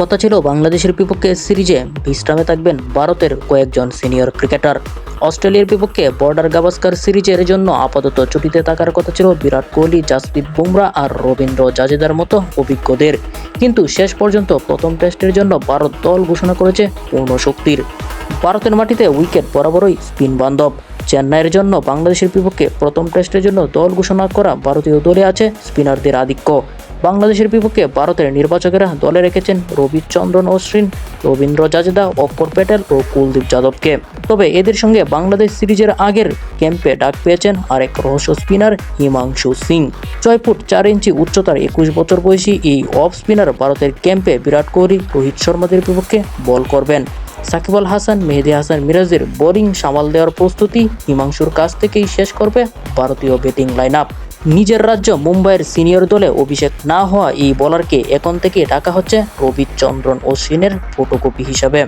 কথা ছিল বাংলাদেশের বিপক্ষে সিরিজে বিশ্রামে থাকবেন ভারতের কয়েকজন সিনিয়র ক্রিকেটার। অস্ট্রেলিয়ার বিপক্ষে বর্ডার গাভাস্কার সিরিজের জন্য আপাতত ছুটিতে থাকার কথা ছিল বিরাট কোহলি, জাসপ্রীত বুমরা আর রবীন্দ্র জাজেদার মতো অভিজ্ঞদের। কিন্তু শেষ পর্যন্ত প্রথম টেস্টের জন্য ভারত দল ঘোষণা করেছে পূর্ণ শক্তির। ভারতের মাটিতে উইকেট বরাবরই স্পিন বান্ধব। চেন্নাইয়ের জন্য বাংলাদেশের বিপক্ষে প্রথম টেস্টের জন্য দল ঘোষণা করা ভারতীয় দলে আছে স্পিনারদের আধিক্য। বাংলাদেশের বিপক্ষে ভারতের নির্বাচকেরা দলে রেখেছেন রবিচন্দ্রন অশ্বিন, রবীন্দ্র জাজেদা, অক্ষর প্যাটেল ও কুলদীপ যাদবকে। তবে এদের সঙ্গে বাংলাদেশ সিরিজের আগের ক্যাম্পে ডাক পেয়েছেন আরেক রহস্য স্পিনার হিমাংশু সিং। ছয় ফুট চার ইঞ্চি উচ্চতার একুশ বছর বয়সী এই অফ স্পিনার ভারতের ক্যাম্পে বিরাট কোহলি, রোহিত শর্মাদের বিপক্ষে বল করবেন। সাকিব আল হাসান, মেহেদি হাসান মিরাজের বোলিং সামাল দেওয়ার প্রস্তুতি হিমাংশুর কাছ থেকেই শেষ করবে ভারতীয় ব্যাটিং লাইন আপ নিজের রাজ্য মুম্বাইয়ের সিনিয়র দলে অভিষেক না হওয়া এই বলারকে এখন থেকে ডাকা হচ্ছে রবিচন্দ্রন অশ্বিনের ফটোকপি হিসাবে।